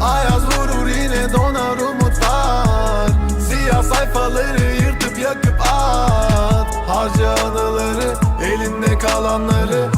Ayaz vurur yine donar umutlar. Siyah sayfaları yırtıp yakıp at. Harca anıları elinde kalanları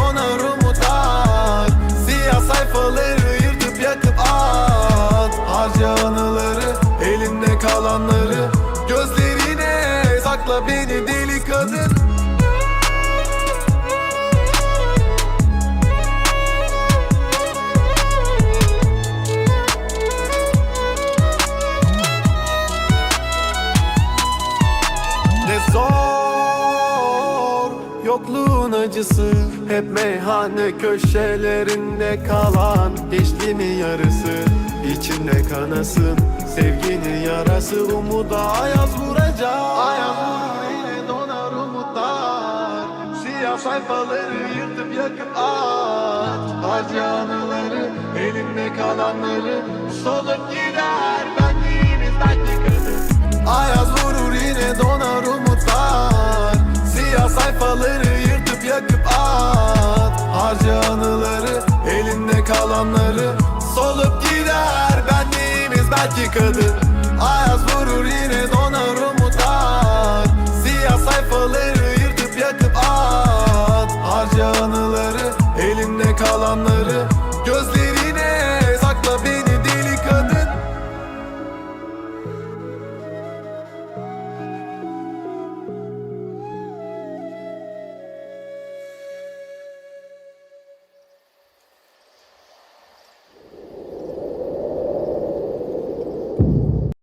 Sakla beni deli kadın. Yokluğun acısı. Hep meyhane köşelerinde kalan Gençliğinin yarısı. İçinde kanasın Sevginin yarası. Umuda ayaz sayfaları yırtıp yakıp at. Harca anıları elinde kalanları Solup gider. Benliğimiz belki kadın Ayaz vurur yine donar umutlar. Siyah sayfaları yırtıp yakıp at. Harca anıları elinde kalanları Solup gider. Benliğimiz belki anıları elinde kalanları. Gözleri